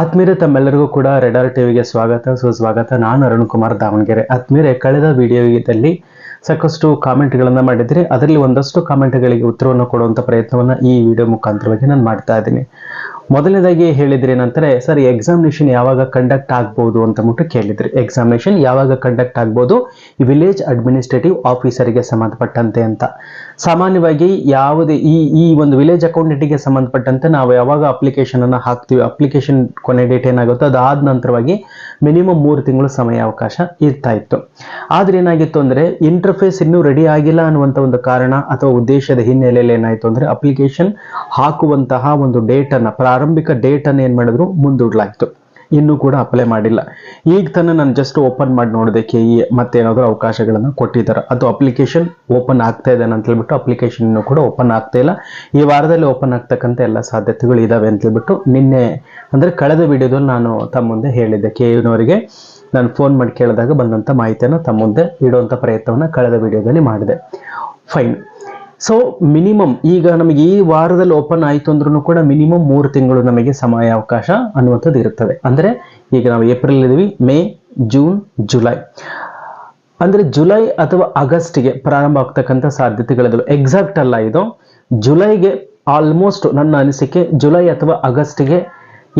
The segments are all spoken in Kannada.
ಆತ್ಮೀಯರೇ, ತಮ್ಮೆಲ್ಲರಿಗೂ ಕೂಡ ರೆಡಾರ್ ಟಿವಿಗೆ ಸ್ವಾಗತ. ಸುಸ್ವಾಗತ ನಾನು ಅರುಣ್ ಕುಮಾರ್ ದಾವಣಗೆರೆ. ಆತ್ಮೀಯರೇ, ಕಳೆದ ವಿಡಿಯೋದಲ್ಲಿ ಸಾಕಷ್ಟು ಕಾಮೆಂಟ್ಗಳನ್ನು ಮಾಡಿದರೆ. ಅದರಲ್ಲಿ ಒಂದಷ್ಟು ಕಾಮೆಂಟ್ಗಳಿಗೆ ಉತ್ತರವನ್ನು ಕೊಡುವಂಥ ಪ್ರಯತ್ನವನ್ನು ಈ ವಿಡಿಯೋ ಮುಖಾಂತರವಾಗಿ ನಾನು ಮಾಡ್ತಾ ಇದ್ದೀನಿ. ಮೊದಲನೇದಾಗಿ ಹೇಳಿದ್ರಿ ಏನಂತಾರೆ ಸರ್ ಎಕ್ಸಾಮಿನೇಷನ್ ಯಾವಾಗ ಕಂಡಕ್ಟ್ ಆಗ್ಬೋದು ಅಂತ ಮುಟ್ಟು ಕೇಳಿದ್ರಿ. ಎಕ್ಸಾಮಿನೇಷನ್ ಯಾವಾಗ ಕಂಡಕ್ಟ್ ಆಗ್ಬೋದು ವಿಲೇಜ್ ಅಡ್ಮಿನಿಸ್ಟ್ರೇಟಿವ್ ಆಫೀಸರಿಗೆ ಸಂಬಂಧಪಟ್ಟಂತೆ ಅಂತ. ಸಾಮಾನ್ಯವಾಗಿ ಯಾವುದೇ ಈ ಈ ಒಂದು ವಿಲೇಜ್ ಅಕೌಂಟೆಂಟಿಗೆ ಸಂಬಂಧಪಟ್ಟಂತೆ ನಾವು ಯಾವಾಗ ಅಪ್ಲಿಕೇಶನ್ ಅನ್ನು ಹಾಕ್ತೀವಿ ಅಪ್ಲಿಕೇಶನ್ ಕೊನೆ ಡೇಟ್ ಏನಾಗುತ್ತೋ ಅದಾದ ನಂತರವಾಗಿ ಮಿನಿಮಮ್ ಮೂರು ತಿಂಗಳು ಸಮಯ ಅವಕಾಶ ಇರ್ತಾ ಇತ್ತು. ಆದ್ರೆ ಏನಾಗಿತ್ತು ಅಂದ್ರೆ ಇಂಟರ್ಫೇಸ್ ಇನ್ನೂ ರೆಡಿ ಆಗಿಲ್ಲ ಅನ್ನುವಂಥ ಒಂದು ಕಾರಣ ಅಥವಾ ಉದ್ದೇಶದ ಹಿನ್ನೆಲೆಯಲ್ಲಿ ಏನಾಯ್ತು ಅಂದ್ರೆ ಅಪ್ಲಿಕೇಶನ್ ಹಾಕುವಂತಹ ಒಂದು ಡೇಟ್ ಅನ್ನ ಪ್ರಾರಂಭಿಕ ಡೇಟ್ ಅನ್ನು ಏನ್ ಮಾಡಿದ್ರು? ಮುಂದೂಡಲಾಯಿತು ಇನ್ನೂ ಕೂಡ ಅಪ್ಲೈ ಮಾಡಿಲ್ಲ. ಈಗ ತಾನೇ ನಾನು ಜಸ್ಟ್ ಓಪನ್ ಮಾಡಿ ನೋಡಿದೆ ಕೆ ಇ ಮತ್ತೇನಾದರೂ ಅವಕಾಶಗಳನ್ನು ಕೊಟ್ಟಿದ್ದಾರೆ ಅದು ಅಪ್ಲಿಕೇಶನ್ ಓಪನ್ ಆಗ್ತಾ ಇದೆ ಅಂತ ಹೇಳ್ಬಿಟ್ಟು ಅಪ್ಲಿಕೇಶನ್ ಇನ್ನೂ ಕೂಡ ಓಪನ್ ಆಗ್ತಾ ಇಲ್ಲ. ಈ ವಾರದಲ್ಲಿ ಓಪನ್ ಆಗ್ತಕ್ಕಂಥ ಎಲ್ಲ ಸಾಧ್ಯತೆಗಳು ಇದಾವೆ ಅಂತ ಹೇಳ್ಬಿಟ್ಟು ನಿನ್ನೆ ಅಂದ್ರೆ ಕಳೆದ ವಿಡಿಯೋದಲ್ಲಿ ನಾನು ತಮ್ಮ ಮುಂದೆ ಹೇಳಿದ್ದೆ. ಕೆ ಯುನವರಿಗೆ ನಾನು ಫೋನ್ ಮಾಡಿ ಕೇಳಿದಾಗ ಬಂದಂಥ ಮಾಹಿತಿಯನ್ನು ತಮ್ಮ ಮುಂದೆ ಇಡುವಂಥ ಪ್ರಯತ್ನವನ್ನು ಕಳೆದ ವಿಡಿಯೋದಲ್ಲಿ ಮಾಡಿದೆ. ಫೈನ್ ಸೊ ಮಿನಿಮಮ್ ಈಗ ನಮಗೆ ಈ ವಾರದಲ್ಲಿ ಓಪನ್ ಆಯಿತು ಅಂದ್ರೂ ಕೂಡ ಮಿನಿಮಮ್ ಮೂರು ತಿಂಗಳು ನಮಗೆ ಸಮಯ ಅವಕಾಶ ಅನ್ನುವಂಥದ್ದು ಇರುತ್ತದೆ. ಅಂದರೆ, ಈಗ ನಾವು ಏಪ್ರಿಲ್ ಇದ್ದೀವಿ ಮೇ ಜೂನ್ ಜುಲೈ ಅಂದರೆ ಜುಲೈ ಅಥವಾ ಆಗಸ್ಟ್ಗೆ ಪ್ರಾರಂಭ ಆಗ್ತಕ್ಕಂಥ ಸಾಧ್ಯತೆಗಳಿದ್ದವು ಎಕ್ಸಾಕ್ಟ್ ಅಲ್ಲ ಇದು. ಜುಲೈಗೆ ಆಲ್ಮೋಸ್ಟ್ ನನ್ನ ಅನಿಸಿಕೆ ಜುಲೈ ಅಥವಾ ಆಗಸ್ಟ್ಗೆ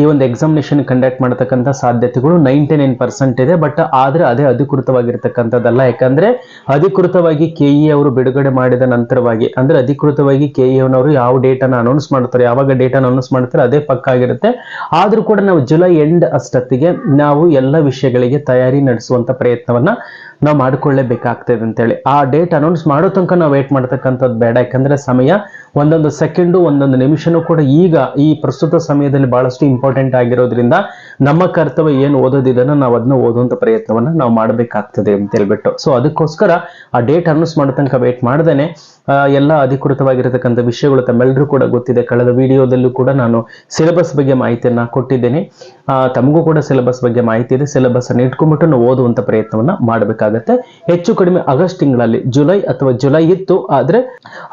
ಈ ಒಂದು ಎಕ್ಸಾಮಿನೇಷನ್ ಕಂಡಕ್ಟ್ ಮಾಡತಕ್ಕಂಥ ಸಾಧ್ಯತೆಗಳು ನೈಂಟಿ ನೈನ್ ಪರ್ಸೆಂಟ್ ಇದೆ ಬಟ್ ಆದರೆ ಅದೇ ಅಧಿಕೃತವಾಗಿರ್ತಕ್ಕಂಥದ್ದಲ್ಲ. ಯಾಕಂದ್ರೆ ಅಧಿಕೃತವಾಗಿ ಕೆ ಇ ಅವರು ಬಿಡುಗಡೆ ಮಾಡಿದ ನಂತರವಾಗಿ, ಅಂದ್ರೆ ಅಧಿಕೃತವಾಗಿ ಕೆ ಇ ಅವರು ಯಾವ ಡೇಟ್ ಅನ್ನು ಅನೌನ್ಸ್ ಮಾಡ್ತಾರೆ, ಯಾವಾಗ ಡೇಟ್ ಅನ್ನು ಅನೌನ್ಸ್ ಮಾಡ್ತಾರೆ ಅದೇ ಪಕ್ಕ ಆಗಿರುತ್ತೆ. ಆದ್ರೂ ಕೂಡ ನಾವು ಜುಲೈ ಎಂಡ್ ಅಷ್ಟೊತ್ತಿಗೆ ನಾವು ಎಲ್ಲ ವಿಷಯಗಳಿಗೆ ತಯಾರಿ ನಡೆಸುವಂತ ಪ್ರಯತ್ನವನ್ನ ನಾವು ಮಾಡ್ಕೊಳ್ಳೇಬೇಕಾಗ್ತದೆ ಅಂತೇಳಿ. ಆ ಡೇಟ್ ಅನೌನ್ಸ್ ಮಾಡೋ ತನಕ ನಾವು ವೇಟ್ ಮಾಡ್ತಕ್ಕಂಥದ್ದು ಬೇಡ, ಯಾಕಂದ್ರೆ ಸಮಯ ಒಂದೊಂದು ಸೆಕೆಂಡು ಒಂದೊಂದು ನಿಮಿಷನೂ ಕೂಡ ಈಗ ಈ ಪ್ರಸ್ತುತ ಸಮಯದಲ್ಲಿ ಬಹಳಷ್ಟು ಇಂಪಾರ್ಟೆಂಟ್ ಆಗಿರೋದ್ರಿಂದ ನಮ್ಮ ಕರ್ತವ್ಯ ಏನು ಓದೋದಿದನ್ನ ನಾವು ಅದನ್ನ ಓದುವಂಥ ಪ್ರಯತ್ನವನ್ನ ನಾವು ಮಾಡಬೇಕಾಗ್ತದೆ ಅಂತ ಹೇಳ್ಬಿಟ್ಟು. ಸೊ ಅದಕ್ಕೋಸ್ಕರ ಆ ಡೇಟ್ ಅನೌನ್ಸ್ ಮಾಡೋ ತನಕ ವೇಟ್ ಮಾಡ್ದೇನೆ. ಎಲ್ಲ ಅಧಿಕೃತವಾಗಿರತಕ್ಕಂಥ ವಿಷಯಗಳು ತಮ್ಮೆಲ್ಲರೂ ಕೂಡ ಗೊತ್ತಿದೆ. ಕಳೆದ ವಿಡಿಯೋದಲ್ಲೂ ಕೂಡ ನಾನು ಸಿಲೆಬಸ್ ಬಗ್ಗೆ ಮಾಹಿತಿಯನ್ನ ಕೊಟ್ಟಿದ್ದೇನೆ. ತಮಗೂ ಕೂಡ ಸಿಲೆಬಸ್ ಬಗ್ಗೆ ಮಾಹಿತಿ ಇದೆ. ಸಿಲೆಬಸ್ ಅನ್ನು ಇಟ್ಕೊಂಡ್ಬಿಟ್ಟು ನಾವು ಓದುವಂಥ ಪ್ರಯತ್ನವನ್ನ ಮಾಡಬೇಕಾಗತ್ತೆ. ಹೆಚ್ಚು ಕಡಿಮೆ ಆಗಸ್ಟ್ ತಿಂಗಳಲ್ಲಿ, ಜುಲೈ ಅಥವಾ ಜುಲೈ ಇತ್ತು, ಆದರೆ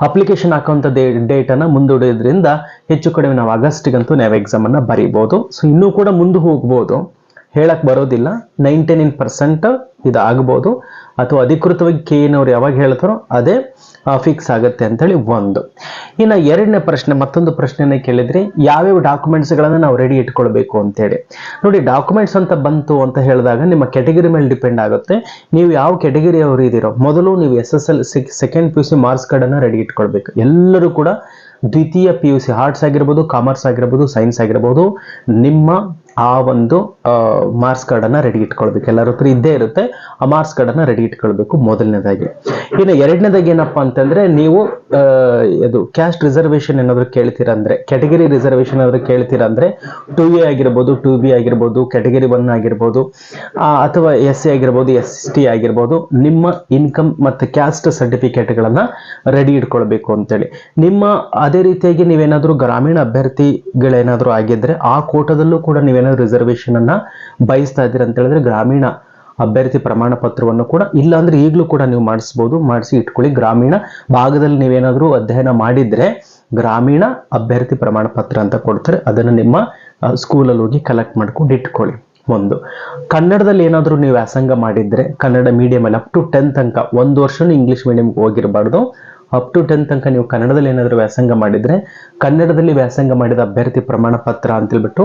ಅಪ್ಲಿಕೇಶನ್ ಹಾಕುವಂತ ಡೇಟ್ ಅನ್ನ ಮುಂದೂಡೋದ್ರಿಂದ ಹೆಚ್ಚು ಕಡಿಮೆ ನಾವು ಆಗಸ್ಟ್ಗಂತೂ ನಾವು ಎಕ್ಸಾಮ್ ಅನ್ನ ಬರೀಬಹುದು ಸೊ ಇನ್ನೂ ಕೂಡ ಮುಂದೆ ಹೋಗ್ಬೋದು. ಹೇಳಕ್ ಬರೋದಿಲ್ಲ. ನೈಂಟಿ ನೈನ್ ಪರ್ಸೆಂಟ್ ಇದು ಅಥವಾ ಅಧಿಕೃತವಾಗಿ ಕೆ ಎನವ್ರು ಯಾವಾಗ ಹೇಳ್ತಾರೋ ಅದೇ ಫಿಕ್ಸ್ ಆಗುತ್ತೆ ಅಂತೇಳಿ ಒಂದು. ಇನ್ನು ಎರಡನೇ ಪ್ರಶ್ನೆ, ಮತ್ತೊಂದು ಪ್ರಶ್ನೆನ ಕೇಳಿದ್ರೆ ಯಾವ್ಯಾವ ಡಾಕ್ಯುಮೆಂಟ್ಸ್ಗಳನ್ನು ನಾವು ರೆಡಿ ಇಟ್ಕೊಳ್ಬೇಕು ಅಂತೇಳಿ. ನೋಡಿ, ಡಾಕ್ಯುಮೆಂಟ್ಸ್ ಅಂತ ಬಂತು ಅಂತ ಹೇಳಿದಾಗ ನಿಮ್ಮ ಕೆಟಗರಿ ಮೇಲೆ ಡಿಪೆಂಡ್ ಆಗುತ್ತೆ. ನೀವು ಯಾವ ಕೆಟಗರಿ ಅವರು ಇದ್ದೀರೋ, ಮೊದಲು ನೀವು S S L second P U C marks ಕಾರ್ಡನ್ನು ರೆಡಿ ಇಟ್ಕೊಳ್ಬೇಕು. ಎಲ್ಲರೂ ಕೂಡ ದ್ವಿತೀಯ ಪಿ ಯು ಸಿ, ಆರ್ಟ್ಸ್ ಆಗಿರ್ಬೋದು, ಕಾಮರ್ಸ್ ಆಗಿರ್ಬೋದು, ಸೈನ್ಸ್ ಆಗಿರ್ಬೋದು, ನಿಮ್ಮ ಆ ಒಂದು ಮಾರ್ಕ್ಸ್ ಕಾರ್ಡನ್ನು ರೆಡಿ ಇಟ್ಕೊಳ್ಬೇಕು. ಎಲ್ಲರ ಹತ್ರ ಇದ್ದೇ ಇರುತ್ತೆ. ಆ ಮಾರ್ಕ್ಸ್ ಕಾರ್ಡನ್ನು ರೆಡಿ ಇಟ್ಕೊಳ್ಬೇಕು ಮೊದಲನೇದಾಗಿ. ಇನ್ನು ಎರಡನೇದಾಗಿ ಏನಪ್ಪಾ ಅಂತಂದ್ರೆ ನೀವು ಇದು ಕ್ಯಾಸ್ಟ್ ರಿಸರ್ವೇಶನ್ ಏನಾದ್ರು ಕೇಳ್ತೀರಾ ಅಂದ್ರೆ ಕ್ಯಾಟಗರಿ ರಿಸರ್ವೇಶನ್ ಏನಾದ್ರು ಕೇಳ್ತೀರಾ ಅಂದ್ರೆ ಟು ಎ ಆಗಿರ್ಬೋದು ಟು ಬಿ ಆಗಿರ್ಬೋದು ಕ್ಯಾಟಗರಿ ಒನ್ ಆಗಿರ್ಬೋದು ಅಥವಾ ಎಸ್ ಸಿ ಆಗಿರ್ಬೋದು ಎಸ್ ಟಿ ಆಗಿರ್ಬೋದು, ನಿಮ್ಮ ಇನ್ಕಮ್ ಮತ್ತು ಕ್ಯಾಸ್ಟ್ ಸರ್ಟಿಫಿಕೇಟ್ಗಳನ್ನ ರೆಡಿ ಇಟ್ಕೊಳ್ಬೇಕು ಅಂತೇಳಿ. ನಿಮ್ಮ ಅದೇ ರೀತಿಯಾಗಿ ನೀವೇನಾದ್ರು ಗ್ರಾಮೀಣ ಅಭ್ಯರ್ಥಿಗಳೇನಾದ್ರೂ ಆಗಿದ್ರೆ ಆ ಕೋಟದಲ್ಲೂ ಕೂಡ ನೀವೇನಾದ್ರು ರಿಸರ್ವೇಷನ್ ಅನ್ನ ಬಯಸ್ತಾ ಇದ್ದೀರಾ ಅಂತ ಹೇಳಿದ್ರೆ ಗ್ರಾಮೀಣ ಅಭ್ಯರ್ಥಿ ಪ್ರಮಾಣ ಪತ್ರವನ್ನು ಕೂಡ ಇಲ್ಲ ಅಂದ್ರೆ ಈಗಲೂ ಕೂಡ ನೀವು ಮಾಡಿಸ್ಬೋದು, ಮಾಡಿಸಿ ಇಟ್ಕೊಳ್ಳಿ. ಗ್ರಾಮೀಣ ಭಾಗದಲ್ಲಿ ನೀವೇನಾದ್ರೂ ಅಧ್ಯಯನ ಮಾಡಿದ್ರೆ ಗ್ರಾಮೀಣ ಅಭ್ಯರ್ಥಿ ಪ್ರಮಾಣ ಪತ್ರ ಅಂತ ಕೊಡ್ತಾರೆ. ಅದನ್ನು ನಿಮ್ಮ ಸ್ಕೂಲಲ್ಲಿ ಹೋಗಿ ಕಲೆಕ್ಟ್ ಮಾಡ್ಕೊಂಡು ಇಟ್ಕೊಳ್ಳಿ. ಒಂದು. ಕನ್ನಡದಲ್ಲಿ ಏನಾದರೂ ನೀವು ವ್ಯಾಸಂಗ ಮಾಡಿದ್ರೆ, ಕನ್ನಡ ಮೀಡಿಯಮಲ್ಲಿ ಅಪ್ ಟು ಟೆಂತ್ ತನಕ, ಒಂದು ವರ್ಷನೂ ಇಂಗ್ಲಿಷ್ ಮೀಡಿಯಂಗೆ ಹೋಗಿರಬಾರ್ದು. ಅಪ್ ಟು ಟೆನ್ ತನಕ ನೀವು ಕನ್ನಡದಲ್ಲಿ ಏನಾದರೂ ವ್ಯಾಸಂಗ ಮಾಡಿದ್ರೆ, ಕನ್ನಡದಲ್ಲಿ ವ್ಯಾಸಂಗ ಮಾಡಿದ ಅಭ್ಯರ್ಥಿ ಪ್ರಮಾಣ ಪತ್ರ ಅಂತ ಹೇಳ್ಬಿಟ್ಟು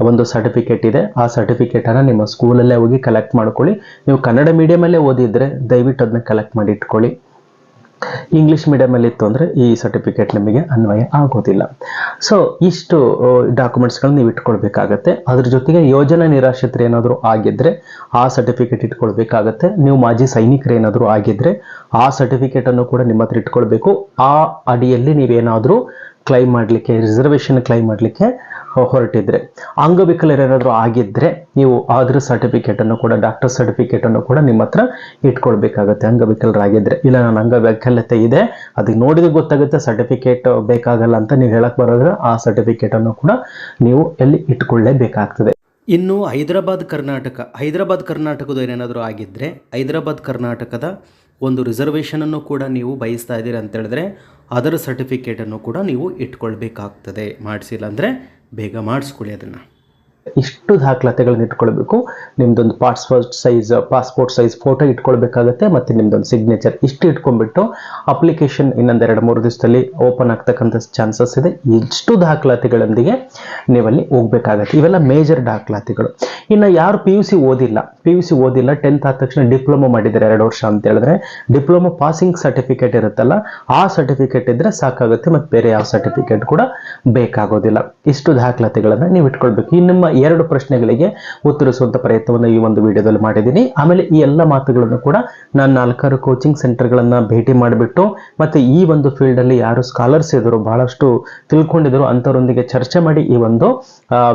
ಒಂದು ಸರ್ಟಿಫಿಕೇಟ್ ಇದೆ. ಆ ಸರ್ಟಿಫಿಕೇಟ್ ಅನ್ನ ನಿಮ್ಮ ಸ್ಕೂಲಲ್ಲೇ ಹೋಗಿ ಕಲೆಕ್ಟ್ ಮಾಡ್ಕೊಳ್ಳಿ. ನೀವು ಕನ್ನಡ ಮೀಡಿಯಮಲ್ಲೇ ಓದಿದ್ರೆ ದಯವಿಟ್ಟು ಅದನ್ನ ಕಲೆಕ್ಟ್ ಮಾಡಿ ಇಟ್ಕೊಳ್ಳಿ. ಇಂಗ್ಲಿಷ್ ಮೀಡಿಯಮಲ್ಲಿ ಇತ್ತು ಅಂದರೆ ಈ ಸರ್ಟಿಫಿಕೇಟ್ ನಿಮಗೆ ಅನ್ವಯ ಆಗೋದಿಲ್ಲ. ಸೊ ಇಷ್ಟು ಡಾಕ್ಯುಮೆಂಟ್ಸ್ಗಳನ್ನ ನೀವು ಇಟ್ಕೊಳ್ಬೇಕಾಗತ್ತೆ. ಅದ್ರ ಜೊತೆಗೆ ಯೋಜನಾ ನಿರಾಶ್ರಿತರು ಏನಾದರೂ ಆಗಿದ್ರೆ ಆ ಸರ್ಟಿಫಿಕೇಟ್ ಇಟ್ಕೊಳ್ಬೇಕಾಗತ್ತೆ. ನೀವು ಮಾಜಿ ಸೈನಿಕರು ಏನಾದರೂ ಆಗಿದ್ರೆ ಆ ಸರ್ಟಿಫಿಕೇಟ್ ಅನ್ನು ಕೂಡ ನಿಮ್ಮ ಹತ್ರ ಇಟ್ಕೊಳ್ಬೇಕು. ಆ ಅಡಿಯಲ್ಲಿ ನೀವೇನಾದರೂ ಕ್ಲೈಮ್ ಮಾಡಲಿಕ್ಕೆ ರಿಸರ್ವೇಷನ್ ಕ್ಲೈಮ್ ಮಾಡಲಿಕ್ಕೆ ಹೊರಟಿದ್ರೆ. ಅಂಗವಿಕಲರು ಏನಾದರೂ ಆಗಿದ್ದರೆ ನೀವು ಆದ್ರ ಸರ್ಟಿಫಿಕೇಟನ್ನು ಕೂಡ ಡಾಕ್ಟರ್ ಸರ್ಟಿಫಿಕೇಟನ್ನು ಕೂಡ ನಿಮ್ಮ ಹತ್ರ ಇಟ್ಕೊಳ್ಬೇಕಾಗತ್ತೆ. ಅಂಗವಿಕಲರಾಗಿದ್ದರೆ ಇಲ್ಲ ನಾನು ಅಂಗವಿಕಲತೆ ಇದೆ, ಅದಕ್ಕೆ ನೋಡಿದ್ರೆ ಗೊತ್ತಾಗುತ್ತೆ ಸರ್ಟಿಫಿಕೇಟ್ ಬೇಕಾಗಲ್ಲ ಅಂತ ನೀವು ಹೇಳಕ್ಕೆ ಬರೋದ್ರೆ ಆ ಸರ್ಟಿಫಿಕೇಟನ್ನು ಕೂಡ ನೀವು ಎಲ್ಲಿ ಇಟ್ಕೊಳ್ಳೇಬೇಕಾಗ್ತದೆ. ಇನ್ನು ಹೈದರಾಬಾದ್ ಕರ್ನಾಟಕ, ಹೈದರಾಬಾದ್ ಕರ್ನಾಟಕದ ಏನಾದರೂ ಆಗಿದ್ದರೆ ಹೈದರಾಬಾದ್ ಕರ್ನಾಟಕದ ಒಂದು ರಿಸರ್ವೇಷನನ್ನು ಕೂಡ ನೀವು ಬಯಸ್ತಾ ಇದ್ದೀರಿ ಅಂತ ಹೇಳಿದ್ರೆ ಅದರ ಸರ್ಟಿಫಿಕೇಟನ್ನು ಕೂಡ ನೀವು ಇಟ್ಕೊಳ್ಬೇಕಾಗ್ತದೆ. ಮಾಡಿಸಿಲ್ಲ ಅಂದರೆ ಬೇಗ ಮಾಡಿಸ್ಕೊಳ್ಳಿ ಅದನ್ನು. ಇಷ್ಟು ದಾಖಲಾತಿಗಳನ್ನ ಇಟ್ಕೊಳ್ಬೇಕು. ನಿಮ್ದೊಂದು passport size passport size photo ಇಟ್ಕೊಳ್ಬೇಕಾಗತ್ತೆ ಮತ್ತೆ ನಿಮ್ದೊಂದು ಸಿಗ್ನೇಚರ್ ಇಷ್ಟು ಇಟ್ಕೊಂಡ್ಬಿಟ್ಟು ಅಪ್ಲಿಕೇಶನ್ ಇನ್ನೊಂದು ಎರಡು ಮೂರು ದಿವಸದಲ್ಲಿ ಓಪನ್ ಆಗ್ತಕ್ಕಂಥ ಚಾನ್ಸಸ್ ಇದೆ. ಇಷ್ಟು ದಾಖಲಾತಿಗಳೊಂದಿಗೆ ನೀವಲ್ಲಿ ಹೋಗ್ಬೇಕಾಗತ್ತೆ. ಇವೆಲ್ಲ ಮೇಜರ್ ದಾಖಲಾತಿಗಳು. ಇನ್ನು ಯಾರು ಪಿ ಯು ಸಿ ಓದಿಲ್ಲ ಪಿ ಯು ಸಿ ಓದಿಲ್ಲ ಟೆಂತ್ ಆದ ತಕ್ಷಣ ಡಿಪ್ಲೊಮಾ ಮಾಡಿದ್ದಾರೆ ಎರಡು ವರ್ಷ ಅಂತ ಹೇಳಿದ್ರೆ, ಡಿಪ್ಲೊಮಾ ಪಾಸಿಂಗ್ ಸರ್ಟಿಫಿಕೇಟ್ ಇರುತ್ತಲ್ಲ, ಆ ಸರ್ಟಿಫಿಕೇಟ್ ಇದ್ರೆ ಸಾಕಾಗುತ್ತೆ, ಮತ್ತೆ ಬೇರೆ ಯಾವ ಸರ್ಟಿಫಿಕೇಟ್ ಕೂಡ ಬೇಕಾಗೋದಿಲ್ಲ. ಇಷ್ಟು ದಾಖಲಾತಿಗಳನ್ನ ನೀವು ಇಟ್ಕೊಳ್ಬೇಕು. ಇನ್ನು ನಿಮ್ಮ ಎರಡು ಪ್ರಶ್ನೆಗಳಿಗೆ ಉತ್ತರಿಸುವಂತ ಪ್ರಯತ್ನವನ್ನು ಈ ಒಂದು ವಿಡಿಯೋದಲ್ಲಿ ಮಾಡಿದ್ದೀನಿ. ಆಮೇಲೆ ಈ ಎಲ್ಲ ಮಾತುಗಳನ್ನು ಕೂಡ ನಾನು ನಾಲ್ಕಾರು ಕೋಚಿಂಗ್ ಸೆಂಟರ್ಗಳನ್ನು ಭೇಟಿ ಮಾಡಿಬಿಟ್ಟು ಮತ್ತೆ ಈ ಒಂದು ಫೀಲ್ಡ್ ಅಲ್ಲಿ ಯಾರು ಸ್ಕಾಲರ್ಸ್ ಇದ್ದರು ಬಹಳಷ್ಟು ತಿಳ್ಕೊಂಡಿದ್ರು ಅಂಥವರೊಂದಿಗೆ ಚರ್ಚೆ ಮಾಡಿ ಈ ಒಂದು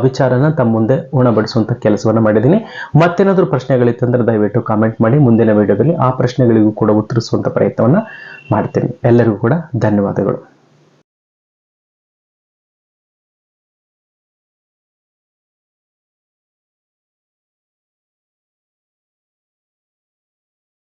ವಿಚಾರನ ತಮ್ಮ ಮುಂದೆ ಉಣಬಡಿಸುವಂತ ಕೆಲಸವನ್ನ ಮಾಡಿದ್ದೀನಿ. ಮತ್ತೇನಾದ್ರೂ ಪ್ರಶ್ನೆಗಳಿತ್ತಂದ್ರೆ ದಯವಿಟ್ಟು ಕಾಮೆಂಟ್ ಮಾಡಿ ಮುಂದಿನ ವಿಡಿಯೋದಲ್ಲಿ ಆ ಪ್ರಶ್ನೆಗಳಿಗೂ ಕೂಡ ಉತ್ತರಿಸುವಂತ ಪ್ರಯತ್ನವನ್ನ ಮಾಡ್ತೀನಿ. ಎಲ್ಲರಿಗೂ ಕೂಡ ಧನ್ಯವಾದಗಳು.